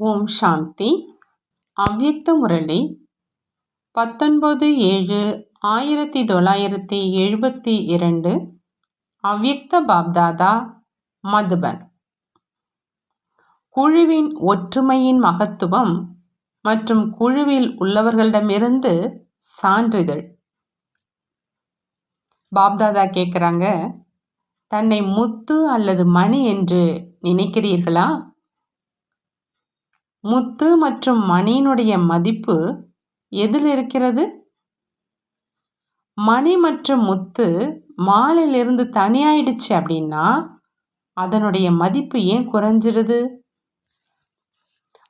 ஓம் சாந்தி. அவ்யக்த முரளி. பத்தொன்பது ஏழு ஆயிரத்தி தொள்ளாயிரத்தி எழுபத்தி இரண்டு. அவ்யக்த பாப்தாதா மதுபன். குழுவின் ஒற்றுமையின் மகத்துவம் மற்றும் குழுவில் உள்ளவர்களிடமிருந்து சான்றிதழ். பாப்தாதா கேட்குறாங்க தன்னை முத்து அல்லது மணி என்று நினைக்கிறீர்களா? முத்து மற்றும் மணியினுடைய மதிப்பு எதில் இருக்கிறது? மணி மற்றும் முத்து மாலையிலிருந்து தனியாயிடுச்சு அப்படின்னா அதனுடைய மதிப்பு ஏன் குறைஞ்சிடுது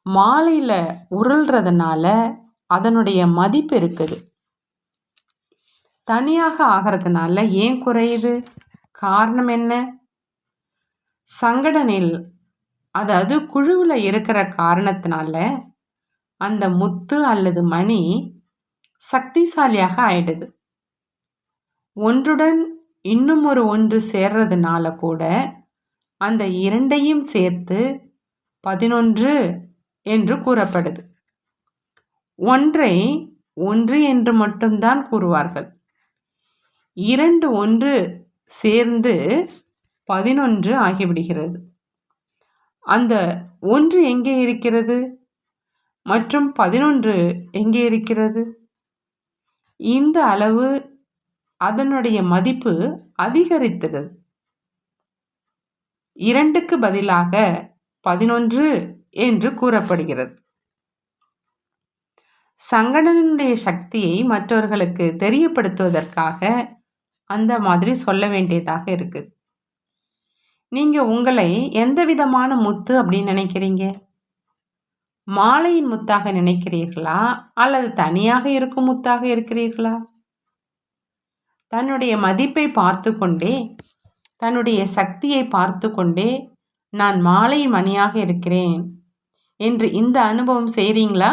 மாலையில் உருள்றதுனால அதனுடைய மதிப்பு இருக்குது. தனியாக ஆகிறதுனால ஏன் குறையுது? காரணம் என்ன? சங்கடனில் அதாவது குழுவில் இருக்கிற காரணத்தினால அந்த முத்து அல்லது மணி சக்திசாலியாக ஆயிடுது. ஒன்றுடன் இன்னும் ஒரு ஒன்று சேர்றதுனால கூட அந்த இரண்டையும் சேர்த்து பதினொன்று என்று கூறப்படுது. ஒன்றை ஒன்று என்று மட்டும்தான் கூறுவார்கள். இரண்டு ஒன்று சேர்ந்து பதினொன்று ஆகிவிடுகிறது. அந்த ஒன்று எங்கே இருக்கிறது? மற்றும் பதினொன்று எங்கே இருக்கிறது? இந்த அளவு அதனுடைய மதிப்பு அதிகரித்தது. இரண்டுக்கு பதிலாக பதினொன்று என்று கூறப்படுகிறது. சங்கடனுடைய சக்தியை மற்றவர்களுக்கு தெரியப்படுத்துவதற்காக அந்த மாதிரி சொல்ல வேண்டியதாக இருக்குது. நீங்கள் உங்களை எந்த விதமான முத்து அப்படின்னு நினைக்கிறீங்க? மாலையின் முத்தாக நினைக்கிறீர்களா? அல்லது தனியாக இருக்கும் முத்தாக இருக்கிறீர்களா? தன்னுடைய மதிப்பை பார்த்து கொண்டே தன்னுடைய சக்தியை பார்த்து கொண்டே நான் மாலையின் மணியாக இருக்கிறேன் என்று இந்த அனுபவம் செய்கிறீங்களா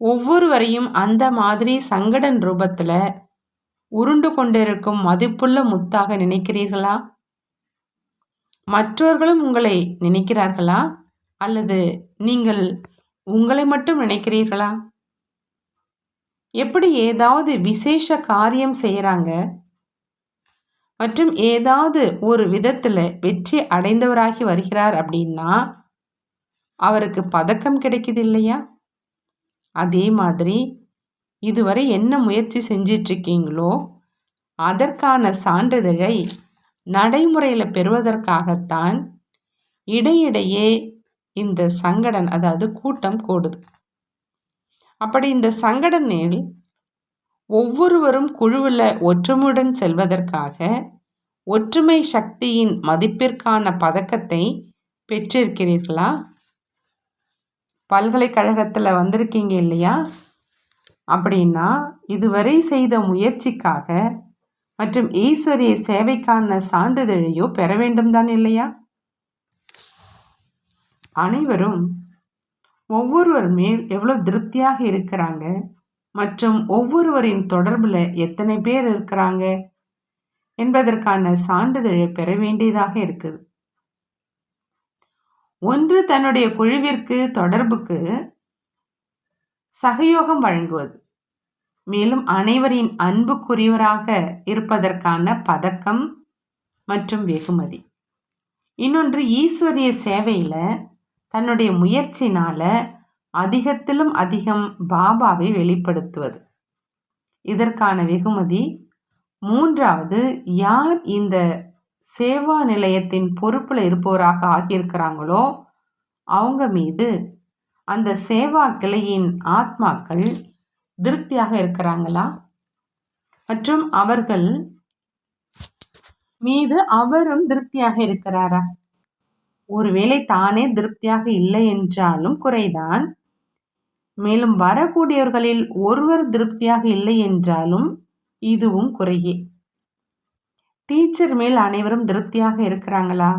ஒவ்வொருவரையும் அந்த மாதிரி சங்கடன் ரூபத்தில் உருண்டு கொண்டிருக்கும் மதிப்புள்ள முத்தாக நினைக்கிறீர்களா? மற்றவர்களும் உங்களை நினைக்கிறார்களா? அல்லது நீங்கள் உங்களை மட்டும் நினைக்கிறீர்களா? எப்படி ஏதாவது விசேஷ காரியம் செய்கிறாங்க மற்றும் ஏதாவது ஒரு விதத்தில் வெற்றி அடைந்தவராகி வருகிறார் அப்படின்னா அவருக்கு பதக்கம் கிடைக்குது இல்லையா? அதே மாதிரி இதுவரை என்ன முயற்சி செஞ்சிட்ருக்கீங்களோ அதற்கான சான்றிதழை நடைமுறையில் பெறுவதற்காகத்தான் இடையிடையே இந்த சங்கடன் அதாவது கூட்டம் கூடுது. அப்படி இந்த சங்கடனில் ஒவ்வொருவரும் குழுவில் ஒற்றுமையுடன் செல்வதற்காக ஒற்றுமை சக்தியின் மதிப்பிற்கான பதக்கத்தை பெற்றிருக்கிறீர்களா? பல்கலைக்கழகத்தில் வந்திருக்கீங்க இல்லையா? அப்படின்னா இதுவரை செய்த முயற்சிக்காக மற்றும் ஈஸ்வரிய சேவைக்கான சான்றிதழையோ பெற வேண்டும் தான் இல்லையா? அனைவரும் ஒவ்வொருவர் மேல் எவ்வளோ திருப்தியாக இருக்கிறாங்க? மற்றும் ஒவ்வொருவரின் தொடர்பில் எத்தனை பேர் இருக்கிறாங்க? என்பதற்கான சான்றிதழை பெற வேண்டியதாக இருக்குது. ஒன்று தன்னுடைய குழுவிற்கு தொடர்புக்கு சகயோகம் வழங்குவது. மேலும் அனைவரின் அன்புக்குரியவராக இருப்பதற்கான பதக்கம் மற்றும் வெகுமதி. இன்னொன்று ஈஸ்வரிய சேவையில் தன்னுடைய முயற்சினால் அதிகத்திலும் அதிகம் பாபாவை வெளிப்படுத்துவது. இதற்கான வெகுமதி. மூன்றாவது யார் இந்த சேவா நிலையத்தின் பொறுப்பில் இருப்பவராக ஆகியிருக்கிறாங்களோ அவங்க மீது அந்த சேவா கிளையின் ஆத்மாக்கள் திருப்தியாக இருக்கிறாங்களா? மற்றும் அவர்கள் மீது அவரும் திருப்தியாக இருக்கிறாரா? ஒருவேளை தானே திருப்தியாக இல்லை என்றாலும் குறைதான். மேலும் வரக்கூடியவர்களில் ஒருவர் திருப்தியாக இல்லை என்றாலும் இதுவும் குறையே. டீச்சர் மேல் அனைவரும் திருப்தியாக இருக்கிறாங்களா?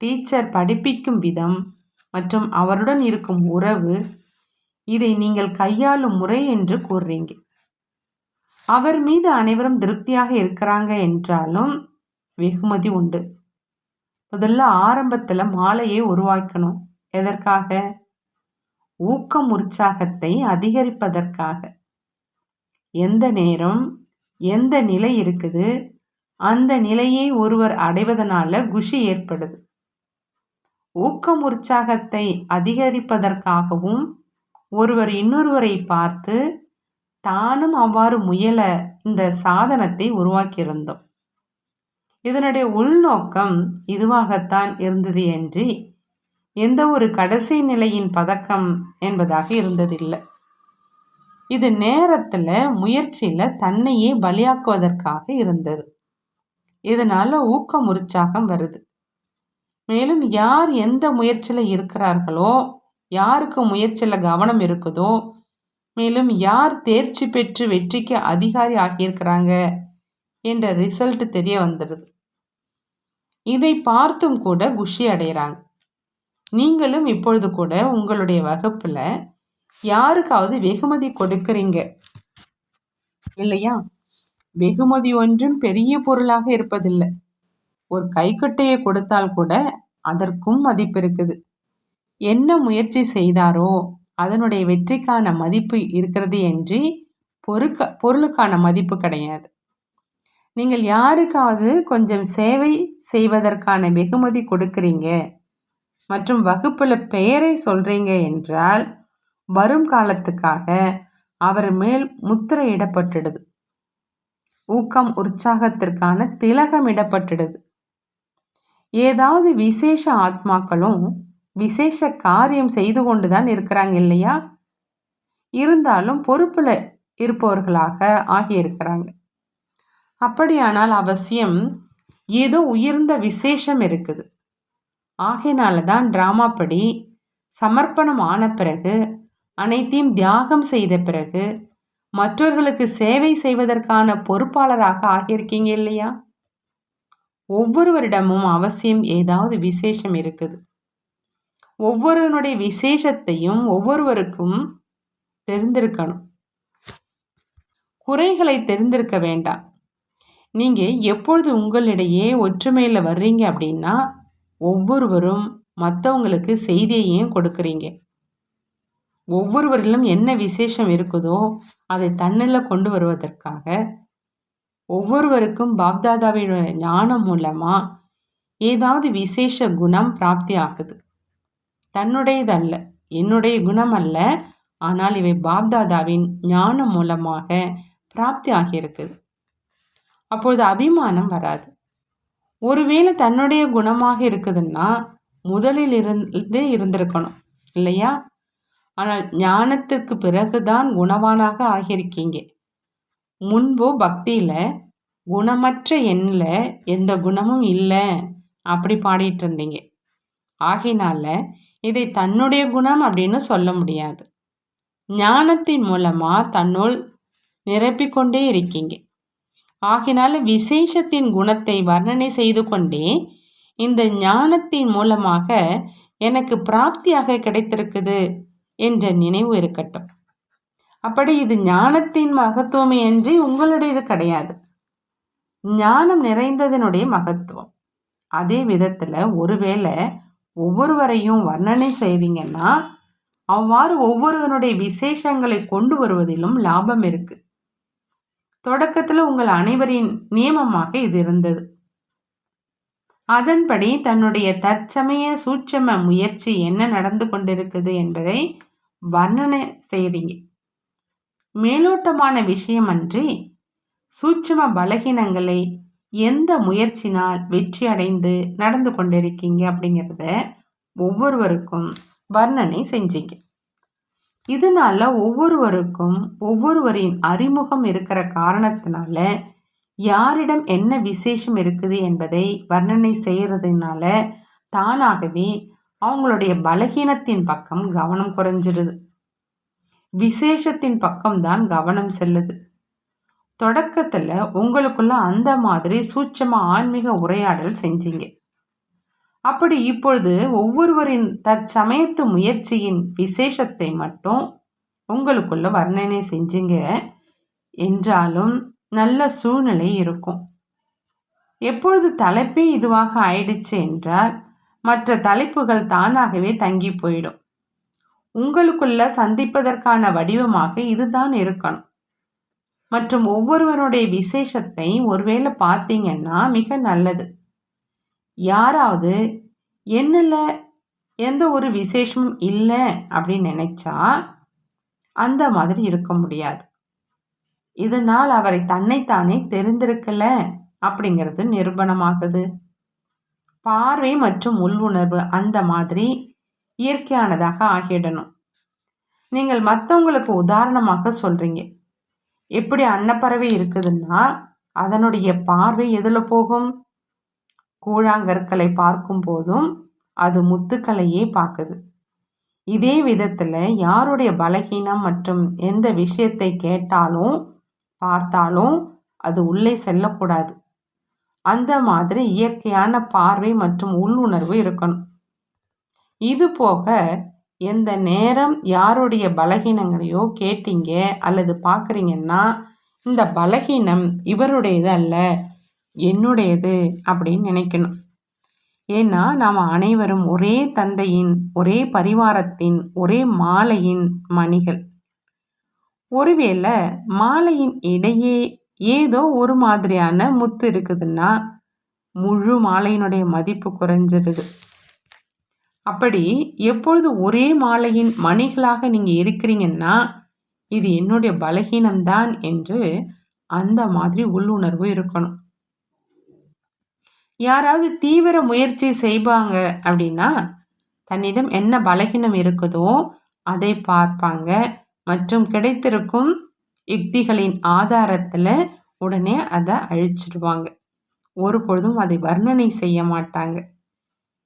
டீச்சர் படிப்பிக்கும் விதம் மற்றும் அவருடன் இருக்கும் உறவு இதை நீங்கள் கையாளும் முறை என்று கூறுறீங்க. அவர் மீது அனைவரும் திருப்தியாக இருக்கிறாங்க என்றாலும் வெகுமதி உண்டு. முதல்ல ஆரம்பத்தில் மாலையை உருவாக்கணும். எதற்காக? ஊக்கம் உற்சாகத்தை அதிகரிப்பதற்காக. எந்த நேரம் எந்த நிலை இருக்குது அந்த நிலையை ஒருவர் அடைவதனால குஷி ஏற்படுது. ஊக்கம் உற்சாகத்தை அதிகரிப்பதற்காகவும் ஒருவர் இன்னொருவரை பார்த்து தானும் அவ்வாறு முயல இந்த சாதனத்தை உருவாக்கியிருந்தோம். இதனுடைய உள்நோக்கம் இதுவாகத்தான் இருந்தது என்று எந்த ஒரு கடைசி நிலையின் பதக்கம் என்பதாக இருந்ததில்லை. இது நேரத்தில் முயற்சியில் தன்னையே பலியாக்குவதற்காக இருந்தது. இதனால் ஊக்கம் உற்சாகம் வருது. மேலும் யார் எந்த முயற்சியில் இருக்கிறார்களோ யாருக்கு முயற்சியில் கவனம் இருக்குதோ மேலும் யார் தேர்ச்சி பெற்று வெற்றிக்கு அதிகாரி ஆகியிருக்கிறாங்க என்ற ரிசல்ட் தெரிய வந்துடுது. இதை பார்த்தும் கூட குஷி அடைகிறாங்க நீங்களும் இப்பொழுது கூட உங்களுடைய வகுப்பில் யாருக்காவது வெகுமதி கொடுக்குறீங்க? இல்லையா? வெகுமதி ஒன்றும் பெரிய பொருளாக இருப்பதில்லை. ஒரு கைக்கட்டையை கொடுத்தால் கூட அதற்கும் மதிப்பு இருக்குது. என்ன முயற்சி செய்தாரோ அதனுடைய வெற்றிக்கான மதிப்பு இருக்கிறது என்று பொருக்க பொருளுக்கான மதிப்பு கிடையாது. நீங்கள் யாருக்காவது கொஞ்சம் சேவை செய்வதற்கான வெகுமதி கொடுக்குறீங்க மற்றும் வகுப்பில் பெயரை சொல்கிறீங்க என்றால் வரும் காலத்துக்காக அவர் மேல் முத்திரையிடப்பட்டுடுது ஊக்கம் உற்சாகத்திற்கான திலகம் இடப்பட்டுடுது. ஏதாவது விசேஷ ஆத்மாக்களும் விசேஷ காரியம் செய்து கொண்டு தான் இருக்கிறாங்க இல்லையா? இருந்தாலும் பொறுப்பில் இருப்பவர்களாக ஆகியிருக்கிறாங்க. அப்படியானால் அவசியம் ஏதோ உயர்ந்த விசேஷம் இருக்குது. ஆகையினால தான் ட்ராமா படி சமர்ப்பணம் ஆன பிறகு அனைத்தையும் தியாகம் செய்த பிறகு மற்றவர்களுக்கு சேவை செய்வதற்கான பொறுப்பாளராக ஆகியிருக்கீங்க இல்லையா? ஒவ்வொருவரிடமும் அவசியம் ஏதாவது விசேஷம் இருக்குது. ஒவ்வொருவனுடைய விசேஷத்தையும் ஒவ்வொருவருக்கும் தெரிந்திருக்கணும். குறைகளை தெரிந்திருக்க வேண்டாம். நீங்கள் எப்பொழுது உங்களிடையே ஒற்றுமையில் வர்றீங்க அப்படின்னா ஒவ்வொருவரும் மற்றவங்களுக்கு செய்தியையும் கொடுக்குறீங்க. ஒவ்வொருவரிலும் என்ன விசேஷம் இருக்குதோ அதை தன்னில் கொண்டு வருவதற்காக ஒவ்வொருவருக்கும் பாப்தாதாவின் ஞானம் மூலமாக ஏதாவது விசேஷ குணம் பிராப்தி ஆகுது. தன்னுடையதல்ல என்னுடைய குணம் அல்ல ஆனால் இவை பாப்தாதாவின் ஞானம் மூலமாக பிராப்தி ஆகியிருக்குது அப்பொழுது அபிமானம் வராது. ஒருவேளை தன்னுடைய குணமாக இருக்குதுன்னா முதலில் இருந்து இருந்திருக்கணும் இல்லையா? ஆனால் ஞானத்திற்கு பிறகுதான் குணவானாக ஆகியிருக்கீங்க. முன்போ பக்தியில் குணமற்ற எண்ணில் எந்த குணமும் இல்லை அப்படி பாடிட்டு இருந்தீங்க. ஆகினால இதை தன்னுடைய குணம் அப்படின்னு சொல்ல முடியாது. ஞானத்தின் மூலமாக தன்னுள் நிரப்பிக்கொண்டே இருக்கீங்க. ஆகினால விசேஷத்தின் குணத்தை வர்ணனை செய்து கொண்டே இந்த ஞானத்தின் மூலமாக எனக்கு பிராப்தியாக கிடைத்திருக்குது என்ற நினைவு இருக்கட்டும். அப்படி இது ஞானத்தின் மகத்துவமே அன்றி உங்களுடையது கிடையாது. ஞானம் நிறைந்ததனுடைய மகத்துவம். அதே விதத்தில் ஒருவேளை ஒவ்வொருவரையும் வர்ணனை செய்தீங்கன்னா அவ்வாறு ஒவ்வொருவனுடைய விசேஷங்களை கொண்டு வருவதிலும் லாபம் இருக்கு. தொடக்கத்தில் உங்கள் அனைவரின் நியமமாக இது இருந்தது. அதன்படி தன்னுடைய தற்சமய சூட்சம முயற்சி என்ன நடந்து கொண்டிருக்குது என்பதை வர்ணனை செய்கிறீங்க மேலோட்டமான விஷயமன்றி சூட்சம பலகீனங்களை எந்த முயற்சினால் வெற்றி அடைந்து நடந்து கொண்டிருக்கீங்க அப்படிங்கிறத ஒவ்வொருவருக்கும் வர்ணனை செஞ்சீங்க. இதனால ஒவ்வொருவருக்கும் ஒவ்வொருவரின் அறிமுகம் இருக்கிற காரணத்தினால யாரிடம் என்ன விசேஷம் இருக்குது என்பதை வர்ணனை செய்கிறதுனால தானாகவே அவங்களுடைய பலகீனத்தின் பக்கம் கவனம் குறைஞ்சிடுது. விசேஷத்தின் பக்கம்தான் கவனம் செல்லுது. தொடக்கத்தில் உங்களுக்குள்ள அந்த மாதிரி சூட்சமாக ஆன்மீக உரையாடல் செஞ்சீங்க. அப்படி இப்பொழுது ஒவ்வொருவரின் தற்சமயத்து முயற்சியின் விசேஷத்தை மட்டும் உங்களுக்குள்ள வர்ணனை செஞ்சீங்க என்றாலும் நல்ல சூழ்நிலை இருக்கும். எப்பொழுது தலைப்பே இதுவாக ஆயிடுச்சு என்றால் மற்ற தலைப்புகள் தானாகவே தங்கி போயிடும். உங்களுக்குள்ள சந்திப்பதற்கான வடிவமாக இதுதான் இருக்கணும். மற்றும் ஒவ்வொருவருடைய விசேஷத்தை ஒருவேளை பார்த்தீங்கன்னா மிக நல்லது. யாராவது என்னில் எந்த ஒரு விசேஷமும் இல்லை அப்படின்னு நினைச்சா அந்த மாதிரி இருக்க முடியாது. இதனால் அவரை தன்னைத்தானே தெரிந்திருக்கல அப்படிங்கிறது நிரூபணமாகுது. பார்வை மற்றும் உள்வுணர்வு அந்த மாதிரி இயற்கையானதாக ஆகிடணும். நீங்கள் மற்றவங்களுக்கு உதாரணமாக சொல்கிறீங்க எப்படி அன்னப்பறவை இருக்குதுன்னா அதனுடைய பார்வை எதில் போகும்? கூழாங்கற்களை பார்க்கும் போதும் அது முத்துக்களையே பார்க்குது. இதே விதத்தில் யாருடைய பலகீனம் மற்றும் எந்த விஷயத்தை கேட்டாலும் பார்த்தாலும் அது உள்ளே செல்லக்கூடாது. அந்த மாதிரி இயற்கையான பார்வை மற்றும் உள்ளுணர்வு இருக்கணும். இது போக எந்த நேரம் யாருடைய பலகீனங்களையோ கேட்டீங்க அல்லது பார்க்குறீங்கன்னா இந்த பலகீனம் இவருடையது அல்ல என்னுடையது அப்படின்னு நினைக்கணும். ஏன்னா நாம் அனைவரும் ஒரே தந்தையின் ஒரே பரிவாரத்தின் ஒரே மாலையின் மணிகள். ஒருவேளை மாலையின் இடையே ஏதோ ஒரு மாதிரியான முத்து இருக்குதுன்னா முழு மாலையினுடைய மதிப்பு குறைஞ்சிருது. அப்படி எப்பொழுது ஒரே மாலையின் மணிகளாக நீங்கள் இருக்கிறீங்கன்னா இது என்னுடைய பலகீனம்தான் என்று அந்த மாதிரி உள்ளுணர்வு இருக்கணும். யாராவது தீவிர முயற்சி செய்வாங்க அப்படின்னா தன்னிடம் என்ன பலகீனம் இருக்குதோ அதை பார்ப்பாங்க. மற்றும் கிடைத்திருக்கும் யுக்திகளின் ஆதாரத்தில் உடனே அதை அழிச்சிடுவாங்க. ஒரு பொழுதும் அதை வர்ணனை செய்ய மாட்டாங்க.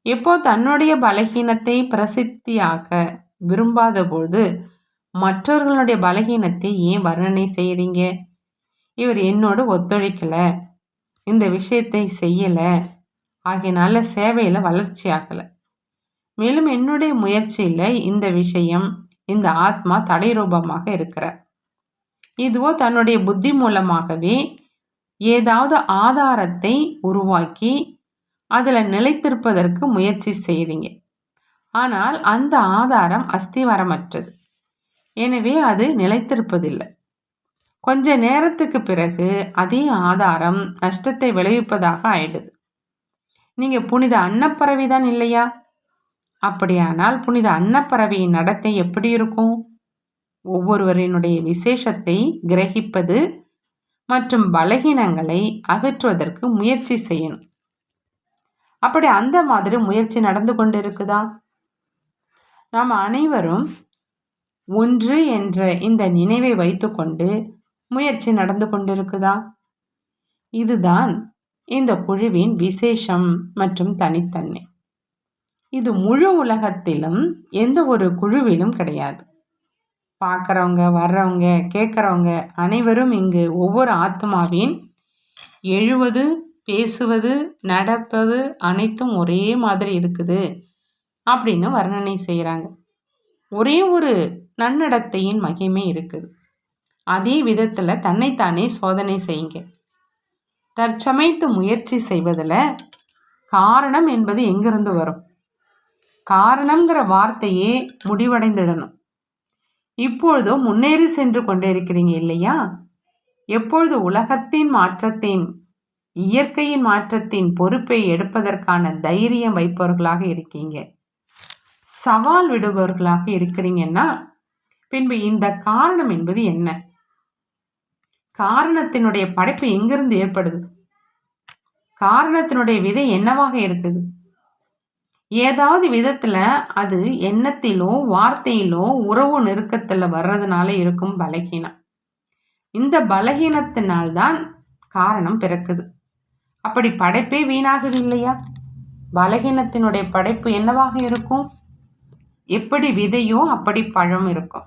இப்போ தன்னுடைய பலகீனத்தை பிரசித்தியாக்க விரும்பாத பொழுது மற்றவர்களுடைய பலகீனத்தை ஏன் வர்ணனை செய்கிறீங்க இவர் என்னோடு ஒத்துழைக்கலை. இந்த விஷயத்தை செய்யலை. ஆகியனால சேவையில் வளர்ச்சி ஆகலை. மேலும் என்னுடைய முயற்சியில் இந்த விஷயம் இந்த ஆத்மா தடை ரூபமாக இருக்கிறார். இதுவோ தன்னுடைய புத்தி மூலமாகவே ஏதாவது ஆதாரத்தை உருவாக்கி அதில் நிலைத்திருப்பதற்கு முயற்சி செய்கிறீங்க ஆனால் அந்த ஆதாரம் அஸ்திவாரமற்றது. எனவே அது நிலைத்திருப்பதில்லை. கொஞ்ச நேரத்துக்கு பிறகு அதே ஆதாரம் நஷ்டத்தை விளைவிப்பதாக ஆயிடுது. நீங்கள் புனித அன்னப்பறவை தான் இல்லையா? அப்படியானால் புனித அன்னப்பறவையின் நடத்தை எப்படி இருக்கும்? ஒவ்வொருவரினுடைய விசேஷத்தை கிரகிப்பது மற்றும் பலகீனங்களை அகற்றுவதற்கு முயற்சி செய்யணும். அப்படி அந்த மாதிரி முயற்சி நடந்து கொண்டு இருக்குதா நாம் அனைவரும் ஒன்று என்ற இந்த நினைவை வைத்துக்கொண்டு முயற்சி நடந்து கொண்டிருக்குதா? இதுதான் இந்த குழுவின் விசேஷம் மற்றும் தனித்தன்மை. இது முழு உலகத்திலும் எந்த ஒரு குழுவிலும் கிடையாது. பார்க்குறவங்க வர்றவங்க கேட்குறவங்க அனைவரும் இங்கு ஒவ்வொரு ஆத்மாவின் எழுபது பேசுவது நடப்பது அனைத்தும் ஒரே மாதிரி இருக்குது அப்படின்னு வர்ணனை செய்கிறாங்க ஒரே ஒரு நன்னடத்தையின் மகிமை இருக்குது. அதே விதத்தில் தன்னைத்தானே சோதனை செய்யுங்க. தற்சமைத்து முயற்சி செய்வதில் காரணம் என்பது எங்கிருந்து வரும்? காரணங்கிற வார்த்தையே முடிவடைந்துடணும். இப்பொழுதோ முன்னேறி சென்று கொண்டே இருக்கிறீங்க இல்லையா? எப்பொழுது உலகத்தின் மாற்றத்தின் இயற்கையின் மாற்றத்தின் பொறுப்பை எடுப்பதற்கான தைரியம் வைப்பவர்களாக இருக்கீங்க. சவால் விடுபவர்களாக இருக்கிறீங்கன்னா பின்பு இந்த காரணம் என்பது என்ன? காரணத்தினுடைய படைப்பு எங்கிருந்து ஏற்படுது? காரணத்தினுடைய விதை என்னவாக இருக்குது? ஏதாவது விதத்துல அது எண்ணத்திலோ வார்த்தையிலோ உறவு நெருக்கத்துல வர்றதுனால இருக்கும் பலகீனம். இந்த பலகீனத்தினால்தான் காரணம் பிறக்குது. அப்படி படைப்பே வீணாகுது இல்லையா பலகீனத்தினுடைய படைப்பு என்னவாக இருக்கும்? எப்படி விதையோ அப்படி பழம் இருக்கும்.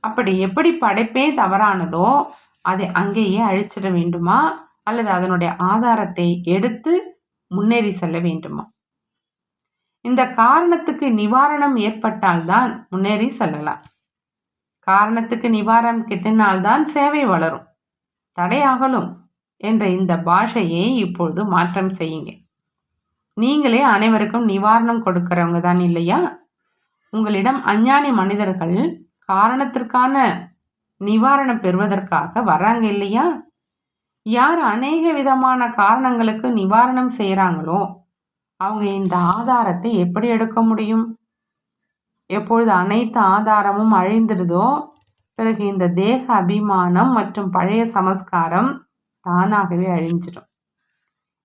அப்படி எப்படி படைப்பே தவறானதோ அதை அங்கேயே அழிச்சிட வேண்டுமா? அல்லது அதனுடைய ஆதாரத்தை எடுத்து முன்னேறி செல்ல வேண்டுமா? இந்த காரணத்துக்கு நிவாரணம் ஏற்பட்டால்தான் முன்னேறி செல்லலாம். காரணத்துக்கு நிவாரணம் கிட்டினால்தான் சேவை வளரும். தடையாகலும் என்ற இந்த பாஷையை இப்பொழுது மாற்றம் செய்யுங்க. நீங்களே அனைவருக்கும் நிவாரணம் கொடுக்கிறவங்க தான் இல்லையா? உங்களிடம் அஞ்ஞானி மனிதர்கள் காரணத்திற்கான நிவாரணம் பெறுவதற்காக வர்றாங்க இல்லையா? யார் அநேக விதமான காரணங்களுக்கு நிவாரணம் செய்கிறாங்களோ அவங்க இந்த ஆதாரத்தை எப்படி எடுக்க முடியும்? எப்பொழுது அனைத்து ஆதாரமும் அழிந்துடுதோ பிறகு இந்த தேக அபிமானம் மற்றும் பழைய சமஸ்காரம் தானாகவே அழிஞ்சிடும்.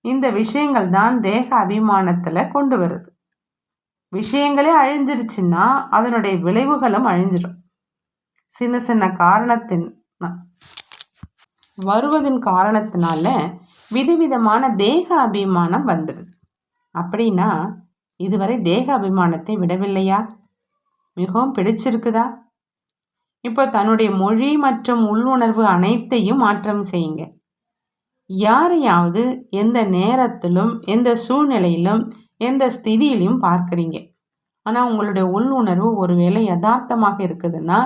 இந்த விஷயங்கள் தான் தேக அபிமானத்தில் கொண்டு வருது. விஷயங்களே அழிஞ்சிருச்சுன்னா அதனுடைய விளைவுகளும் அழிஞ்சிடும். சின்ன சின்ன காரணத்தின் வருவதின் காரணத்தினால விதவிதமான தேக அபிமானம் வந்துடுது. அப்படின்னா இதுவரை தேக அபிமானத்தை விடவில்லையா? மிகவும் பிடிச்சிருக்குதா? இப்போ தன்னுடைய மொழி மற்றும் உள்ளுணர்வு அனைத்தையும் மாற்றம் செய்யுங்க. யாரையாவது எந்த நேரத்திலும் எந்த சூழ்நிலையிலும் எந்த ஸ்திதியிலையும் பார்க்குறீங்க. ஆனால் உங்களுடைய உள்ளுணர்வு ஒருவேளை யதார்த்தமாக இருக்குதுன்னா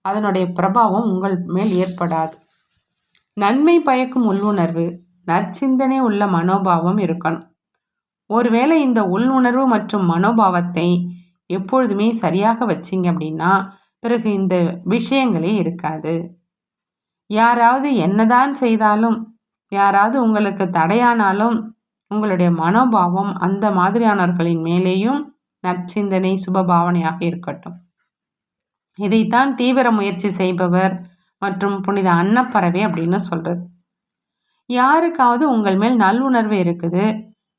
அதனுடைய பிரபாவம் உங்கள் மேல் ஏற்படாது. நன்மை பயக்கும் உள்ளுணர்வு நற்சிந்தனை உள்ள மனோபாவம் இருக்கணும். ஒருவேளை இந்த உள்ளுணர்வு மற்றும் மனோபாவத்தை எப்பொழுதுமே சரியாக வச்சிங்க அப்படின்னா பிறகு இந்த விஷயங்களே இருக்காது. யாராவது என்னதான் செய்தாலும் யாராவது உங்களுக்கு தடையானாலும் உங்களுடைய மனோபாவம் அந்த மாதிரியானவர்களின் மேலேயும் நற்சிந்தனை சுபபாவனையாக இருக்கட்டும். இதைத்தான் தீவிர முயற்சி செய்பவர் மற்றும் புனித அன்னப்பறவை அப்படின்னு சொல்கிறது யாருக்காவது உங்கள் மேல் நல்லுணர்வு இருக்குது.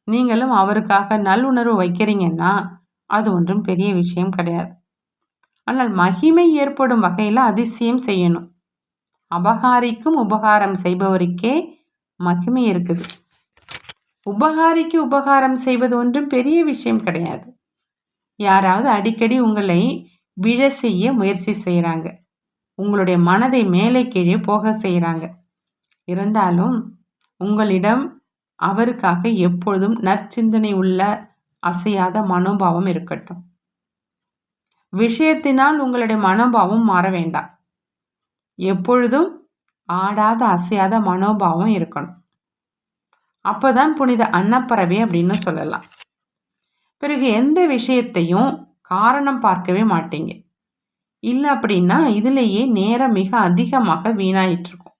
நீங்களும் அவருக்காக நல்லுணர்வு வைக்கிறீங்கன்னா அது ஒன்றும் பெரிய விஷயம் கிடையாது. ஆனால் மகிமை ஏற்படும் வகையில் அதிசயம் செய்யணும். அபகாரிக்கும் உபகாரம் செய்பவருக்கே மகிமை இருக்குது. உபகாரிக்கு உபகாரம் செய்வது ஒன்றும் பெரிய விஷயம் கிடையாது. யாராவது அடிக்கடி உங்களை விழ செய்ய முயற்சி செய்கிறாங்க உங்களுடைய மனதை மேலே கீழே போக செய்கிறாங்க இருந்தாலும் உங்களிடம் அவருக்காக எப்பொழுதும் நற்சிந்தனை உள்ள அசையாத மனோபாவம் இருக்கட்டும். விஷயத்தினால் உங்களுடைய மனோபாவம் மாற வேண்டாம். எப்பொழுதும் ஆடாத அசையாத மனோபாவம் இருக்கணும். அப்போதான் புனித அன்னப்பறவை அப்படின்னு சொல்லலாம். பிறகு எந்த விஷயத்தையும் காரணம் பார்க்கவே மாட்டீங்க. இல்லை அப்படின்னா இதுலேயே நேரம் மிக அதிகமாக வீணாயிட்டிருக்கும்.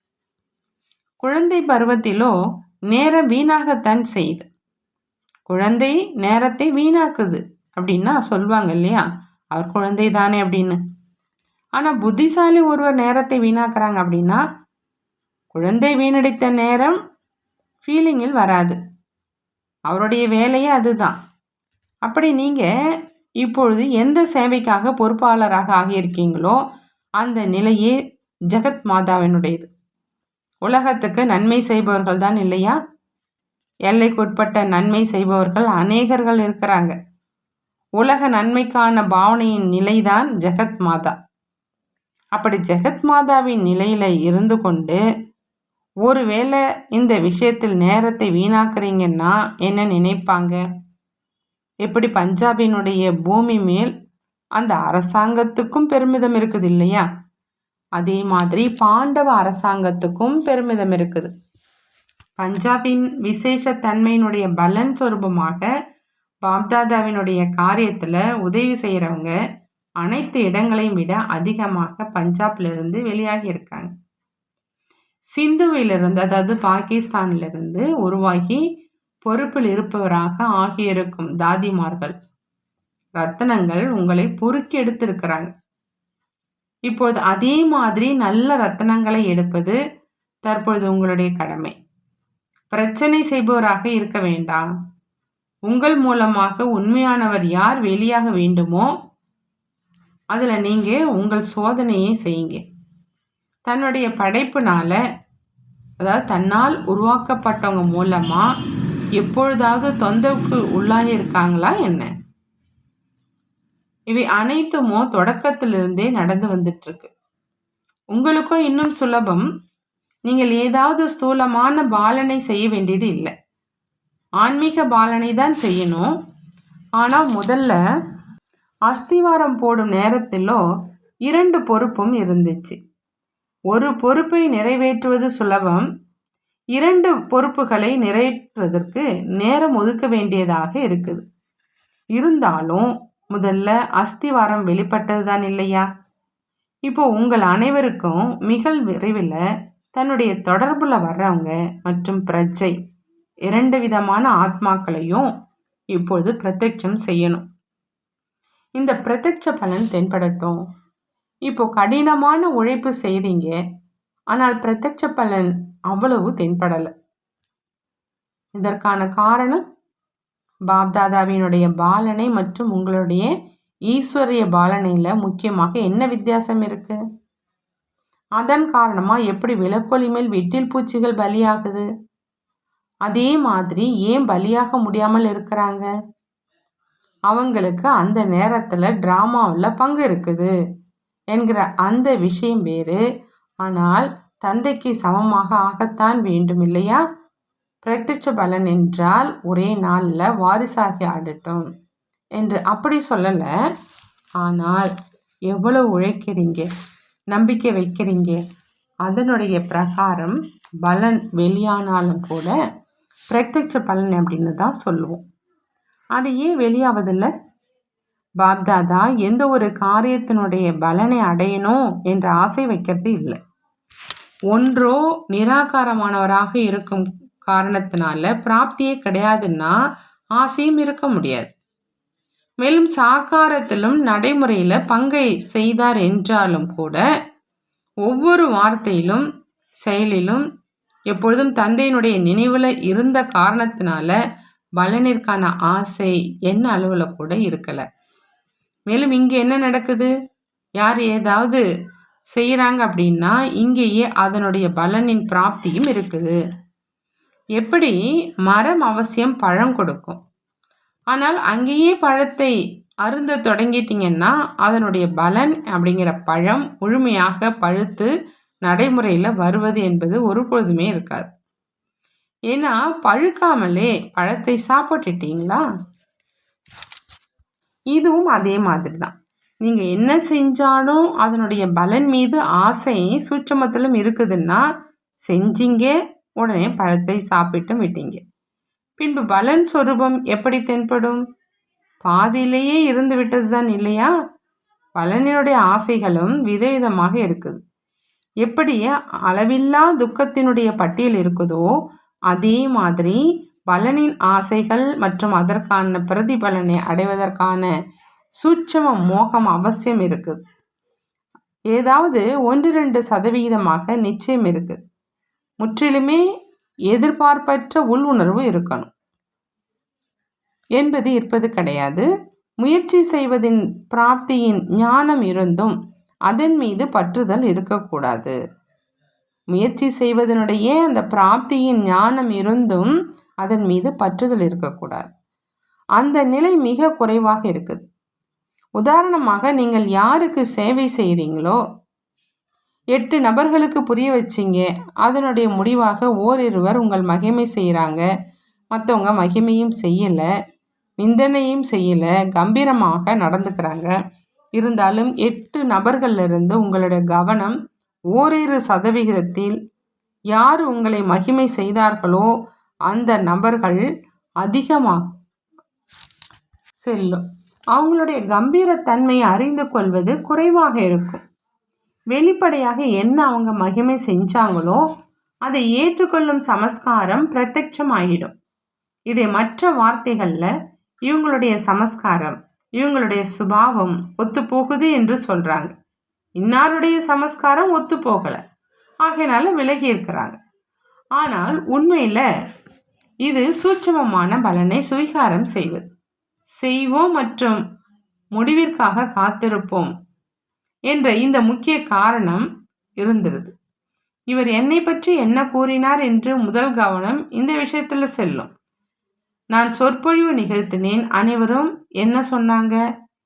குழந்தை பருவத்திலோ நேரம் வீணாகத்தான் செய்யுது. குழந்தை நேரத்தை வீணாக்குது அப்படின்னா சொல்லுவாங்க இல்லையா? அவர் குழந்தை தானே அப்படின்னு. ஆனால் புத்திசாலி ஒருவர் நேரத்தை வீணாக்குறாங்க அப்படின்னா குழந்தை வீணடித்த நேரம் ஃபீலிங்கில் வராது. அவருடைய வேலையே அதுதான். அப்படி நீங்கள் இப்பொழுது எந்த சேவைக்காக பொறுப்பாளராக ஆகியிருக்கீங்களோ அந்த நிலையே ஜெகத் மாதாவினுடையது. உலகத்துக்கு நன்மை செய்பவர்கள் தான் இல்லையா? எல்லைக்குட்பட்ட நன்மை செய்பவர்கள் அநேகர்கள் இருக்கிறாங்க. உலக நன்மைக்கான பாவனையின் நிலைதான் ஜெகத் மாதா. அப்படி ஜெகத் மாதாவின் நிலையில் இருந்து கொண்டு ஒருவேளை இந்த விஷயத்தில் நேரத்தை வீணாக்குறீங்கன்னா என்ன நினைப்பாங்க? எப்படி பஞ்சாபினுடைய பூமி மேல் அந்த அரசாங்கத்துக்கும் பெருமிதம் இருக்குது இல்லையா? அதே மாதிரி பாண்டவ அரசாங்கத்துக்கும் பெருமிதம் இருக்குது. பஞ்சாபின் விசேஷ தன்மையினுடைய பலன் சொரூபமாக பாப்தாதாவினுடைய காரியத்தில் உதவி செய்கிறவங்க அனைத்து இடங்களையும் விட அதிகமாக பஞ்சாப்லேருந்து வெளியாகி இருக்காங்க சிந்துவிலிருந்து அதாவது பாகிஸ்தானிலிருந்து உருவாகி பொறுப்பில் இருப்பவராக ஆகியிருக்கும் தாதிமார்கள். ரத்தனங்கள் உங்களை பொறுக்கி எடுத்திருக்கிறாங்க. இப்பொழுது அதே மாதிரி நல்ல ரத்தனங்களை எடுப்பது தற்பொழுது உங்களுடைய கடமை. பிரச்சனை செய்பவராக இருக்க வேண்டாம். உங்கள் மூலமாக உண்மையானவர் யார் வெளியாக வேண்டுமோ அதில் நீங்கள் உங்கள் சோதனையை செய்யுங்க. தன்னுடைய படைப்புனால அதாவது தன்னால் உருவாக்கப்பட்டவங்க மூலமாக எப்பொழுதாவது தொந்தரவுக்கு உள்ளாகி இருக்காங்களா என்ன? இவை அனைத்துமோ தொடக்கத்திலிருந்தே நடந்து வந்துட்டுருக்கு. உங்களுக்கும் இன்னும் சுலபம் நீங்கள் ஏதாவது ஸ்தூலமான பாலனை செய்ய வேண்டியது இல்லை. ஆன்மீக பாலனை தான் செய்யணும். ஆனால் முதல்ல அஸ்திவாரம் போடும் நேரத்திலோ இரண்டு பொறுப்பும் இருந்துச்சு. ஒரு பொறுப்பை நிறைவேற்றுவது சுலபம். இரண்டு பொறுப்புகளை நிறைவேற்றுவதற்கு நேரம் ஒதுக்க வேண்டியதாக இருக்குது. இருந்தாலும் முதல்ல அஸ்திவாரம் வெளிப்பட்டது தான் இல்லையா? இப்போ உங்கள் அனைவருக்கும் மிக விரைவில் தன்னுடைய தொடர்பில் வர்றவங்க மற்றும் பிரஜை இரண்டு விதமான ஆத்மாக்களையும் இப்பொழுது பிரத்யட்சம் செய்யணும். இந்த பிரத்யட்ச பலன் தென்படட்டும். இப்போ கடினமான உழைப்பு செய்கிறீங்க ஆனால் பிரத்யட்ச பலன் அவ்வளவு தென்படலை. இதற்கான காரணம்? பாப்தாதாவினுடைய பாலனை மற்றும் உங்களுடைய ஈஸ்வரிய பாலனையில் முக்கியமாக என்ன வித்தியாசம் இருக்கு? அதன் காரணமாக எப்படி விளக்கொலி மேல் வெட்டில் பூச்சிகள் பலியாகுது? அதே மாதிரி ஏன் பலியாக முடியாமல் இருக்கிறாங்க? அவங்களுக்கு அந்த நேரத்தில் ட்ராமாவில் பங்கு இருக்குது. என்கிற அந்த விஷயம் வேறு. ஆனால் தந்தைக்கு சமமாக ஆகத்தான் வேண்டும் இல்லையா? பிரத்யட்ச பலன் என்றால் ஒரே நாளில் வாரிசாகி ஆடட்டும் என்று அப்படி சொல்லலை. ஆனால் எவ்வளோ உழைக்கிறீங்க? நம்பிக்கை வைக்கிறீங்க? அதனுடைய பிரகாரம் பலன் வெளியானாலும் கூட பிரத்யட்ச பலன் அப்படின்னு தான் சொல்லுவோம். அது ஏன் வெளியாவதில்லை? பாப்தாதா எந்த ஒரு காரியத்தினுடைய பலனை அடையணும் என்ற ஆசை வைக்கிறது இல்லை. ஒன்றோ நிராகாரமானவராக இருக்கும் காரணத்தினால பிராப்தியே கிடையாதுன்னா ஆசையும் இருக்க முடியாது. மேலும் சாக்காரத்திலும் நடைமுறையில் பங்கை செய்தார் என்றாலும் கூட ஒவ்வொரு வார்த்தையிலும் செயலிலும் எப்பொழுதும் தந்தையினுடைய நினைவில் இருந்த காரணத்தினால பலனிற்கான ஆசை என்ன அளவில் கூட இருக்கலை. மேலும் இங்கே என்ன நடக்குது? யார் ஏதாவது செய்கிறாங்க அப்படின்னா இங்கேயே அதனுடைய பலனின் பிராப்தியும் இருக்குது. எப்படி? மரம் அவசியம் பழம் கொடுக்கும். ஆனால் அங்கேயே பழத்தை அருந்த தொடங்கிட்டிங்கன்னா அதனுடைய பலன் அப்படிங்கிற பழம் முழுமையாக பழுத்து நடைமுறையில் வருவது என்பது ஒரு பொழுதுமே இருக்காது. ஏன்னா பழுக்காமலே பழத்தை சாப்பிட்டுட்டீங்களா? இதுவும் அதே மாதிரி தான் நீங்கள் என்ன செஞ்சாலும் அதனுடைய பலன் மீது ஆசை சூட்சமத்திலும் இருக்குதுன்னா செஞ்சீங்க உடனே பழத்தை சாப்பிட்டு விட்டீங்க. பின்பு பலன் சொரூபம் எப்படி தென்படும்? பாதியிலேயே இருந்து விட்டது தான் இல்லையா? பலனினுடைய ஆசைகளும் விதவிதமாக இருக்குது. எப்படி அளவில்லா துக்கத்தினுடைய பட்டியல் இருக்குதோ அதே மாதிரி பலனின் ஆசைகள் மற்றும் அதற்கான பிரதிபலனை அடைவதற்கான சூட்சம மோகம் அவசியம் இருக்குது ஏதாவது ஒன்று ரெண்டு சதவிகிதமாக நிச்சயம் இருக்குது முற்றிலுமே எதிர்பார்ப்பற்ற உள் உணர்வு இருக்கணும். என்பது இருப்பது கிடையாது. முயற்சி செய்வதின் பிராப்தியின் ஞானம் இருந்தும் அதன் மீது பற்றுதல் இருக்கக்கூடாது. முயற்சி செய்வதனுடைய அந்த பிராப்தியின் ஞானம் இருந்தும் அதன் மீது பற்றுதல் இருக்கக்கூடாது. அந்த நிலை மிக குறைவாக இருக்குது. உதாரணமாக நீங்கள் யாருக்கு சேவை செய்கிறீங்களோ எட்டு நபர்களுக்கு புரிய வச்சிங்க அதனுடைய முடிவாக ஓரிருவர் உங்கள் மகிமை செய்கிறாங்க மற்றவங்க மகிமையும் செய்யலை நிந்தனையும் செய்யலை கம்பீரமாக நடந்துக்கிறாங்க. இருந்தாலும் எட்டு நபர்களிலிருந்து உங்களுடைய கவனம் ஓரிரு சதவிகிதத்தில் யார் உங்களை மகிமை செய்தார்களோ அந்த நபர்கள் அதிகமாக செல்லும். அவங்களுடைய கம்பீரத்தன்மையை அறிந்து கொள்வது குறைவாக இருக்கும். வெளிப்படையாக என்ன அவங்க மகிமை செஞ்சாங்களோ அதை ஏற்றுக்கொள்ளும் சமஸ்காரம் பிரத்யட்சமாகிடும் இதை மற்ற வார்த்தைகளில் இவங்களுடைய சமஸ்காரம் இவங்களுடைய சுபாவம் ஒத்துப்போகுது என்று சொல்கிறாங்க இன்னாருடைய சமஸ்காரம் ஒத்து போகலை ஆகையினால விலகி இருக்கிறாங்க. ஆனால் உண்மையில் இது சூட்சமமான பலனை சுவீகாரம் செய்வது செய்வோம் மற்றும் முடிவிற்காக காத்திருப்போம் என்ற இந்த முக்கிய காரணம் இருந்திருது. இவர் என்னை பற்றி என்ன கூறினார் என்று முதல் கவனம் இந்த விஷயத்தில் செல்லும். நான் சொற்பொழிவு நிகழ்த்தினேன் அனைவரும் என்ன சொன்னாங்க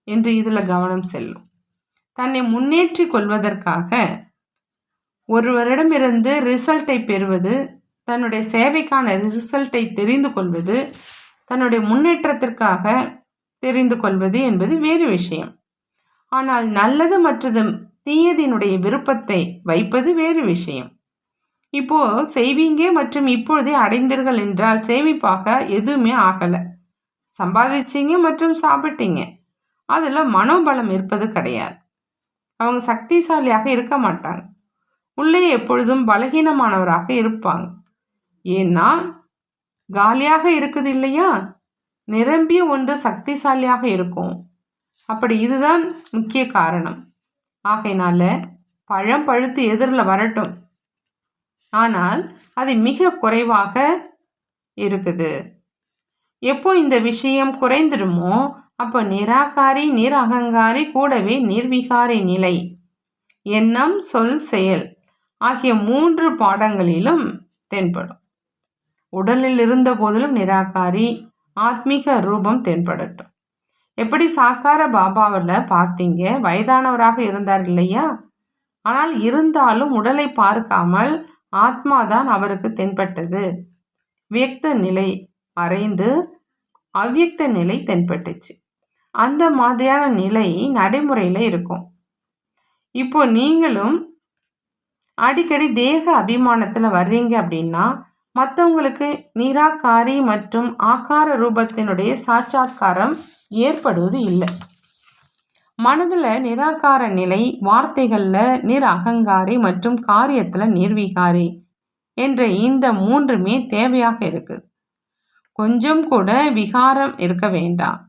என்று இதில் கவனம் செல்லும். தன்னை முன்னேற்றி கொள்வதற்காக ஒருவரிடமிருந்து ரிசல்ட்டை பெறுவது தன்னுடைய சேவைக்கான ரிசல்ட்டை தெரிந்து கொள்வது தன்னுடைய முன்னேற்றத்திற்காக தெரிந்து கொள்வது என்பது வேறு விஷயம். ஆனால் நல்லது மற்றது தீயதினுடைய விருப்பத்தை வைப்பது வேறு விஷயம். இப்போ செய்வீங்க மற்றும் இப்பொழுதே அடைந்தீர்கள் என்றால் சேமிப்பாக எதுவுமே ஆகலை. சம்பாதிச்சீங்க மற்றும் சாப்பிட்டீங்க. அதில் மனோபலம் இருப்பது கிடையாது. அவங்க சக்திசாலியாக இருக்க மாட்டாங்க. உள்ளே எப்பொழுதும் பலகீனமானவராக இருப்பாங்க. ஏன்னா காலியாக இருக்குது இல்லையா நிரம்பிய ஒன்று சக்திசாலியாக இருக்கும். அப்படி இதுதான் முக்கிய காரணம். ஆகையினால பழம் பழுத்து எதிரில் வரட்டும். ஆனால் அது மிக குறைவாக இருக்குது. எப்போ இந்த விஷயம் குறைந்துடுமோ அப்போ நிராகாரி நீர் அகங்காரி கூடவே நிர்விகாரி நிலை. எண்ணம் சொல் செயல் ஆகிய மூன்று பாடங்களிலும் தென்படும். உடலில் இருந்த போதிலும் நிராகாரி ஆத்மீக ரூபம் தென்படட்டும். எப்படி சாக்கார பாபாவில் பார்த்தீங்க? வயதானவராக இருந்தார் இல்லையா? ஆனால் இருந்தாலும் உடலை பார்க்காமல் ஆத்மாதான் அவருக்கு தென்பட்டது. வியக்த நிலை மறைந்து அவ்வியக்த நிலை தென்பட்டுச்சு. அந்த மாதிரியான நிலை நடைமுறையில் இருக்கும். இப்போ நீங்களும் அடிக்கடி தேக அபிமானத்தில் வர்றீங்க அப்படின்னா மற்றவங்களுக்கு நிராகாரி மற்றும் ஆக்கார ரூபத்தினுடைய சாட்சாத்காரம் ஏற்படுவது இல்லை. மனதில் நிராகார நிலை வார்த்தைகளில் நிர் அகங்காரி மற்றும் காரியத்தில் நிர்விகாரி என்ற இந்த மூன்றுமே தேவையாக இருக்குது கொஞ்சம் கூட விகாரம் இருக்க வேண்டாம்.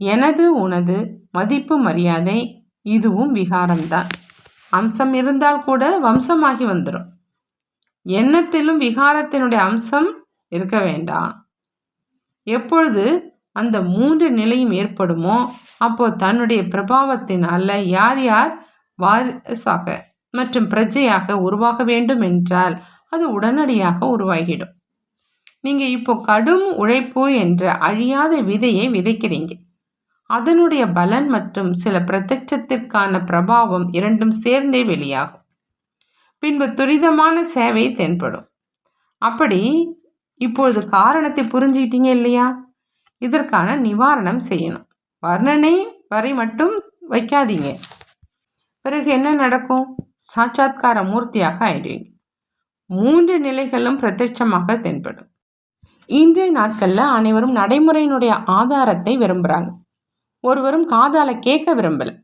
எனது உனது மதிப்பு மரியாதை இதுவும் விகாரம்தான். அம்சம் இருந்தால் கூட வம்சமாகி வந்துடும் எண்ணத்திலும் விகாரத்தினுடைய அம்சம் இருக்க வேண்டாம். எப்பொழுது அந்த மூன்று நிலையும் ஏற்படுமோ அப்போ தன்னுடைய பிரபாவத்தினால யார் யார்? வாரிசாக மற்றும் பிரஜையாக உருவாக வேண்டும் என்றால் அது உடனடியாக உருவாகிடும். நீங்கள் இப்போ கடும் உழைப்பு என்ற அழியாத விதையை விதைக்கிறீங்க. அதனுடைய பலன் மற்றும் சில பிரத்யட்சத்திற்கான பிரபாவம் இரண்டும் சேர்ந்தே வெளியாகும். பின்பு துரிதமான சேவை தென்படும். அப்படி இப்பொழுது காரணத்தை புரிஞ்சுக்கிட்டீங்க இல்லையா? இதற்கான நிவாரணம் செய்யணும். வர்ணனை வரை மட்டும் வைக்காதீங்க. பிறகு என்ன நடக்கும்? சாட்சாத்கார மூர்த்தியாக ஆயிடுவீங்க. மூன்று நிலைகளும் பிரத்யட்சமாக தென்படும். இன்றைய நாட்களில் அனைவரும் நடைமுறையினுடைய ஆதாரத்தை விரும்புகிறாங்க ஒருவரும் காதால் கேட்க விரும்பலை.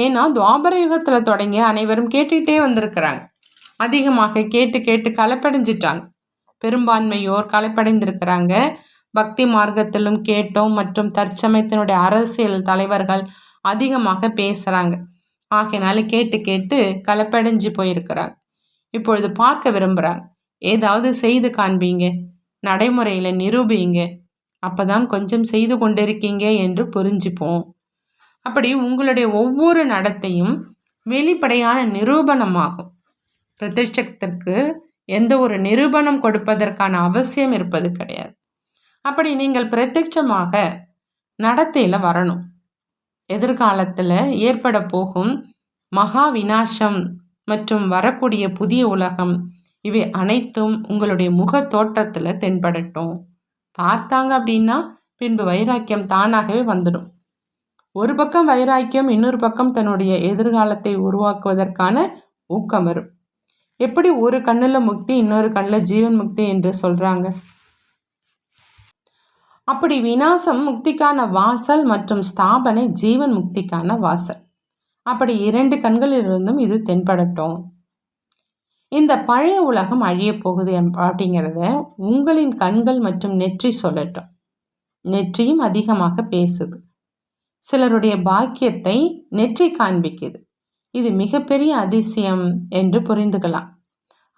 ஏன்னா துவாபர யுகத்தில் தொடங்கி அனைவரும் கேட்டுக்கிட்டே வந்திருக்கிறாங்க. அதிகமாக கேட்டு கேட்டு களைப்படைஞ்சிட்டாங்க. பெரும்பான்மையோர் களைப்படைந்திருக்கிறாங்க. பக்தி மார்க்கத்திலும் கேட்டோம் மற்றும் தற்சமயத்தினுடைய அரசியல் தலைவர்கள் அதிகமாக பேசுகிறாங்க ஆகையினால கேட்டு கேட்டு களைப்படைஞ்சு போயிருக்கிறாங்க. இப்பொழுது பார்க்க விரும்புகிறாங்க ஏதாவது செய்து காண்பீங்க. நடைமுறையில் நிரூபிங்க. அப்பதான் கொஞ்சம் செய்து கொண்டிருக்கீங்க என்று புரிஞ்சுப்போம். அப்படி உங்களுடைய ஒவ்வொரு நடத்தையும் வெளிப்படையான நிரூபணமாகும். பிரதிஷ்டத்திற்கு எந்த ஒரு நிரூபணம் கொடுப்பதற்கான அவசியம் இருப்பது கிடையாது. அப்படி நீங்கள் பிரத்யட்சமாக நடத்தையில் வரணும். எதிர்காலத்தில் ஏற்பட போகும் மகா விநாசம் மற்றும் வரக்கூடிய புதிய உலகம் இவை அனைத்தும் உங்களுடைய முக தோற்றத்தில் தென்படட்டும். பார்த்தாங்க அப்படின்னா பின்பு வைராக்கியம் தானாகவே வந்துடும். ஒரு பக்கம் வைராக்கியம் இன்னொரு பக்கம் தன்னுடைய எதிர்காலத்தை உருவாக்குவதற்கான ஊக்கம் வரும். எப்படி ஒரு கண்ணில் முக்தி இன்னொரு கண்ணில் ஜீவன் முக்தி என்று சொல்கிறாங்க அப்படி வினாசம் முக்திக்கான வாசல் மற்றும் ஸ்தாபனை ஜீவன் முக்திக்கான வாசல். அப்படி இரண்டு கண்களிலிருந்தும் இது தென்படட்டும். இந்த பழைய உலகம் அழிய போகுது அப்படிங்கிறத உங்களின் கண்கள் மற்றும் நெற்றி சொல்லட்டும். நெற்றியும் அதிகமாக பேசுது. சிலருடைய பாக்கியத்தை நெற்றி காண்பிக்குது. இது மிகப்பெரிய அதிசயம் என்று புரிந்துக்கலாம்.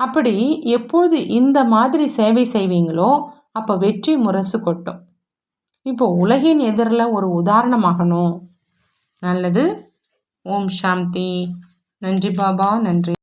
அப்படி எப்பொழுது இந்த மாதிரி சேவை செய்வீங்களோ அப்போ வெற்றி முரசு கொட்டும். இப்போ உலகின் எதிரில் ஒரு உதாரணமாகணும் நல்லது. ஓம் சாந்தி. நன்றி பாபா நன்றி.